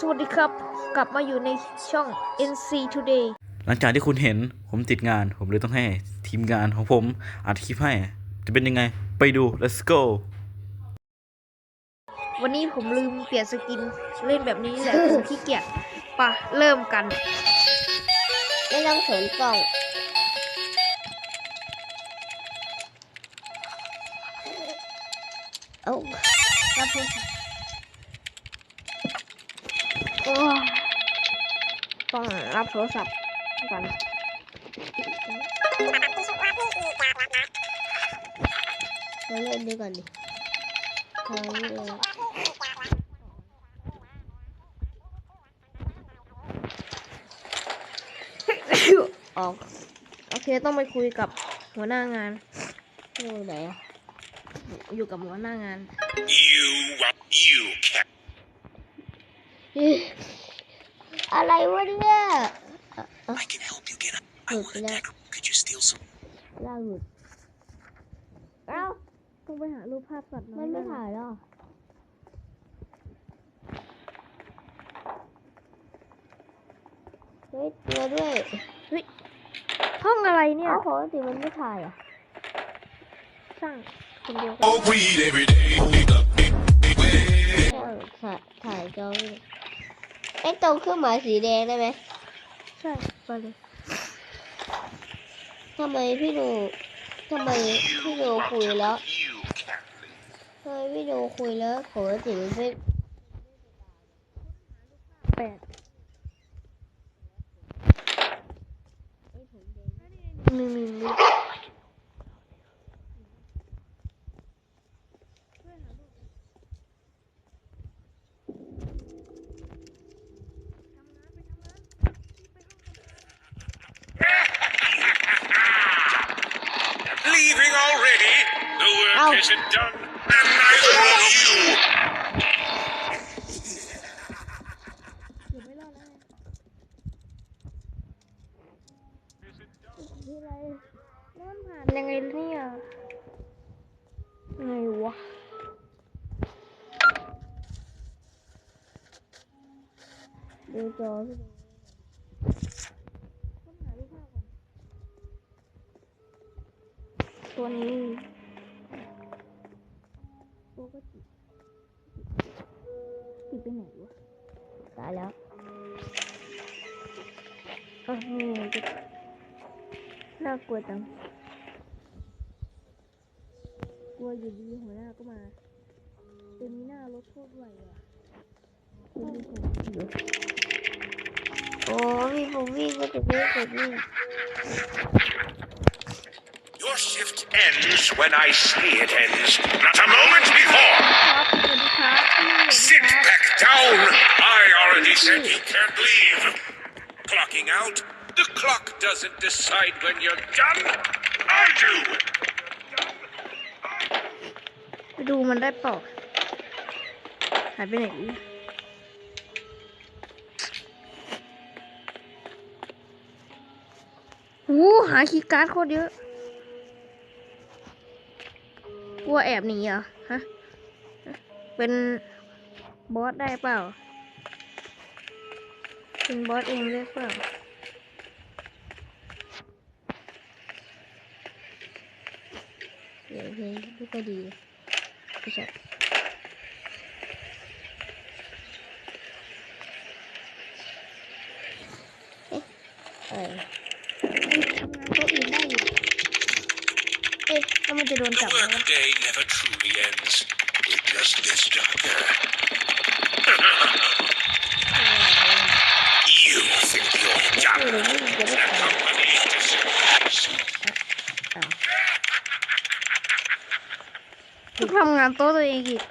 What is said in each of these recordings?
สวัสดีครับ กลับมาอยู่ในช่อง NC Today หลังจากที่คุณเห็นผมติดงาน ผมเลยต้องให้ทีมงานของผมอัดคลิปให้ จะเป็นยังไง ไปดู let's go วันนี้ผมลืมเปลี่ยนสกินเล่นแบบนี้แหละผมขี้เกียจปะเริ่มกัน ไม่ต้องสนกล่องเอ้ารับโทรศัพท์โอ้ย ต้องรับโทรศัพท์ก่อนเราเล่นด้วยกันดิทางนี้เลยออกโอเคต้องไปคุยกับหัวหน้างานดูไหนอะอยู่กับหัวหน้างาน You, you can't. อะไรวะเนี่ยอะอะ I can help you get out. I Look, want a look. dagger. Could you steal some? ล่าสุดเอ้าต้องไปหารูปภาพสัตว์น้อมัยนไม่มาถ่ายหรอเฮ้ยตัวด้วยห้องอะไรเนี่ยเอ้าปกติมันไม่ถ่ายอะช่างคนเดียวกัน Oh, weed every day. ใช่ถ่ายถ่ายจอด้วย ไอ้ตรงเครื่องหมายสีแดงได้ไหมใช่ไปเลยทำไมพี่หนูทำไมพี่หนูคุยแล้ว You can't leave. ทำไมพี่หนูคุยแล้วปกติมันไม่แปดหนึ่งหนึ่งหนึ่ง Leaving already? The work Ow. isn't done, and neither are you. อยู่ไม่รอดแล้วนี่อะไรแล้วมันผ่านยังไงเนี่ยไงวะดูจอ วก็จิจิไปไหนวะตายแล้วเออนี่จิน่ากลัวจัง กลัวอยู่ดีหัวหน้าก็มา เป็นมีหน้ารถโคตรไหวอะเป็นมีผมอยู่โอ้พี่ผมวิ่งก็จะวิ่งกดวิ่ง Your shift ends when I say it ends, not a moment before. Sit back down. I already said you can't leave. Clocking out? The clock doesn't decide when you're done. I do. ไปดูมันได้เปล่าหายไปไหน ลัวแอบหนีเหรอฮะเป็นบอสได้เปล่าเป็นบอสเองได้เปล่าเดี๋ยวเพลงไม่ก็ดีพี่ชอบเอ๊ะอะไร ทำงานโต๊ะอื่นได้อยู่เอ๊ะ แล้วมันจะโดน The จับไหมวะ workday never truly ends. It just gets darker. you think you're เอ done. อไม่ดีจะได้ The ขาย company decides. ต้องทำงานโต๊ะตัวเองอีก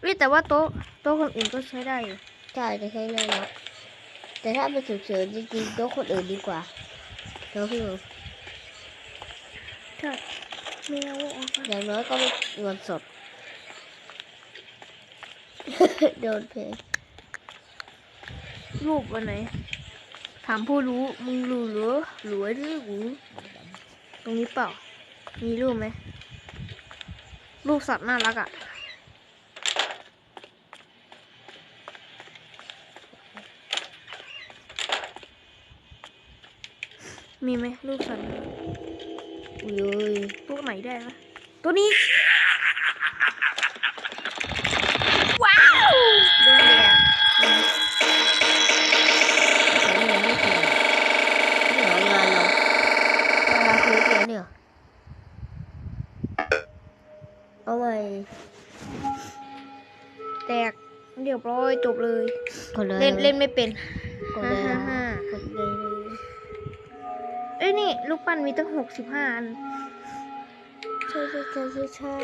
เฮ้ยแต่ว่าโต๊ะโต๊ะคนอื่นก็ใช้ได้อยู่ใช่จะใช้ได้แล้วแต่ถ้าเป็นฉุกเฉินจริงๆโต๊ะคนอื่นดีกว่าเนาะพี่หนูใช่ อย่างน้อยก็เงินสด โดนเพลงรูปวันไหน ถามผู้รู้ มึงรู้หรือหรือที่กูตรงนี้เปล่า มีรูปไหม รูปสัตว์น่ารักอะมีไหมรูปสัตว์ ยอุ้ยรูปไหนได้ปะตัวนี้ ว้าวโดนเลยอะแต่นี่ยังไม่ถึงนี่เหรองานเราเวลาคุยกันเนี่ยเอาไว้แตกเรียบร้อยจบเลยกดเลย เล่นเล่นไม่เป็นกดเลยฮ่าฮ่ากดเลยเลยเอ้ยนี่ลูกปั้นมีตั้งหกสิบห้าอัน ใช่ใช่ใช่ใช่ใช่